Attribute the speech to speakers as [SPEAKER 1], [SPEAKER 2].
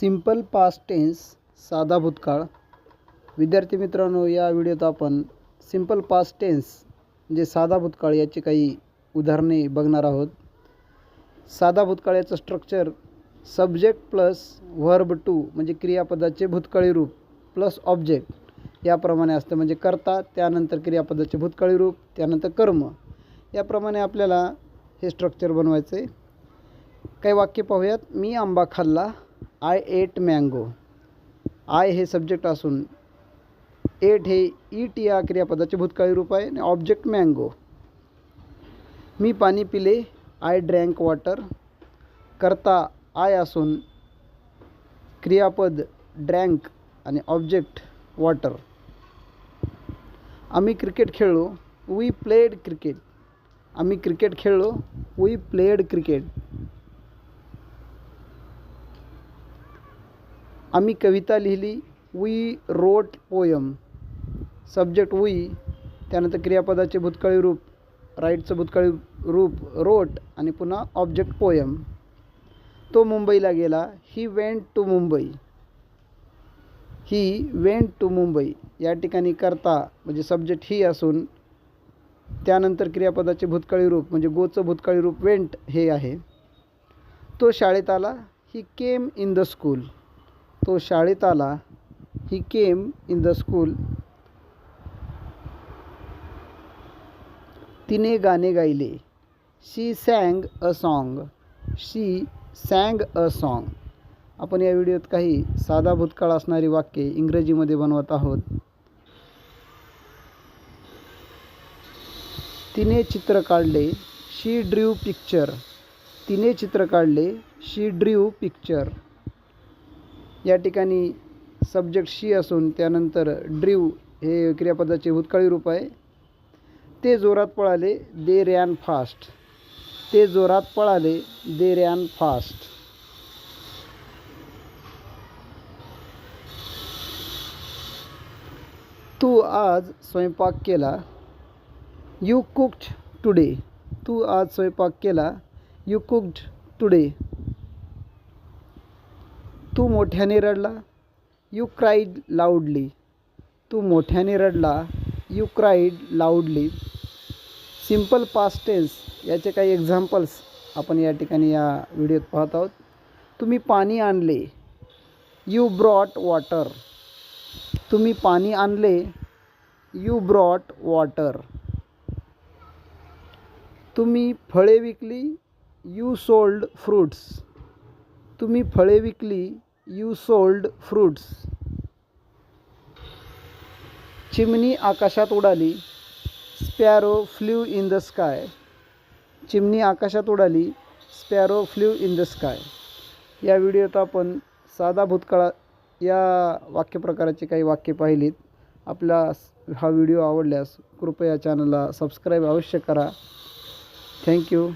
[SPEAKER 1] Simple past tense साधा भूतकाळ. विद्यार्थी मित्रांनो या व्हिडिओत आपण सिंपल पास्ट टेन्स म्हणजे साधा भूतकाळ याची काही उदाहरणे बघणार आहोत. साधा भूतकाळ याचं structure subject plus verb two म्हणजे क्रियापदाचे भूतकाळी रूप प्लस ऑब्जेक्ट याप्रमाणे असतं. म्हणजे करता त्यानंतर क्रियापदाचे भूतकाळी रूप त्यानंतर कर्म. याप्रमाणे आपल्याला हे स्ट्रक्चर बनवायचं आहे काही वाक्य पाहूयात. मी आंबा खाल्ला. I ate mango. आय हे सब्जेक्ट असून एट हे ईट या क्रियापदाचे भूतकाळी रूप आहे आणि ऑब्जेक्ट मँगो मी पाणी पिले आय ड्रँक वॉटर करता आय असून क्रियापद ड्रँक आणि ऑब्जेक्ट वॉटर आम्ही क्रिकेट खेळलो वी प्लेड क्रिकेट आम्ही क्रिकेट खेळलो वी प्लेड क्रिकेट आम्ही कविता लिहिली we wrote poem. Subject we त्यानंतर क्रियापदाचे भूतकाळी रूप राईटचं भूतकाळी रूप रोट आणि पुन्हा ऑब्जेक्ट पोयम. तो मुंबईला गेला. He went to Mumbai. He went to Mumbai. या ठिकाणी करता म्हणजे सब्जेक्ट ही असून त्यानंतर क्रियापदाचे भूतकाळी रूप म्हणजे गोचं भूतकाळी रूप वेंट हे आहे. तो शाळेत आला. He came in the school. तो शाळेत आला. He came in the school तिने गाणे गायले. She sang a song she sang a song आपण या व्हिडिओत काही साधा भूतकाळ असणारी वाक्ये इंग्रजीमध्ये बनवत आहोत. तिने चित्र काढले. शी ड्रीव पिक्चर तिने चित्र काढले. शी ड्रीव पिक्चर या ठिकाणी सब्जेक्ट शी असून त्यानंतर ड्रीव हे क्रियापदाचे भूतकाळी रूप आहे. ते जोरात पळाले दे रॅन फास्ट ते जोरात पळाले दे रॅन फास्ट तू आज स्वयंपाक केला. यू कुक्ड टुडे तू आज स्वयंपाक केला. यू कुक्ड टुडे तू मोठ्याने रडला यू क्राईड लाऊडली. तू मोठ्याने रडला you cried loudly. Simple past tense याचे काही एक्झाम्पल्स आपण या ठिकाणी या व्हिडिओत पाहत आहोत. तुम्ही पाणी आणले. You brought water. तुम्ही पाणी आणले. You brought water. तुम्ही फळे विकली. You sold fruits. तुम्ही फळे विकली. You sold fruits. चिमणी आकाशात उडाली sparrow flew in the sky. चिमणी आकाशात उडाली sparrow flew in the sky. या व्हिडिओत आपण साधा भूतकाळा या वाक्यप्रकाराची काही वाक्य पाहिलीत. आपला हा व्हिडिओ आवडल्यास कृपया चॅनलला सबस्क्राईब अवश्य करा. थँक्यू.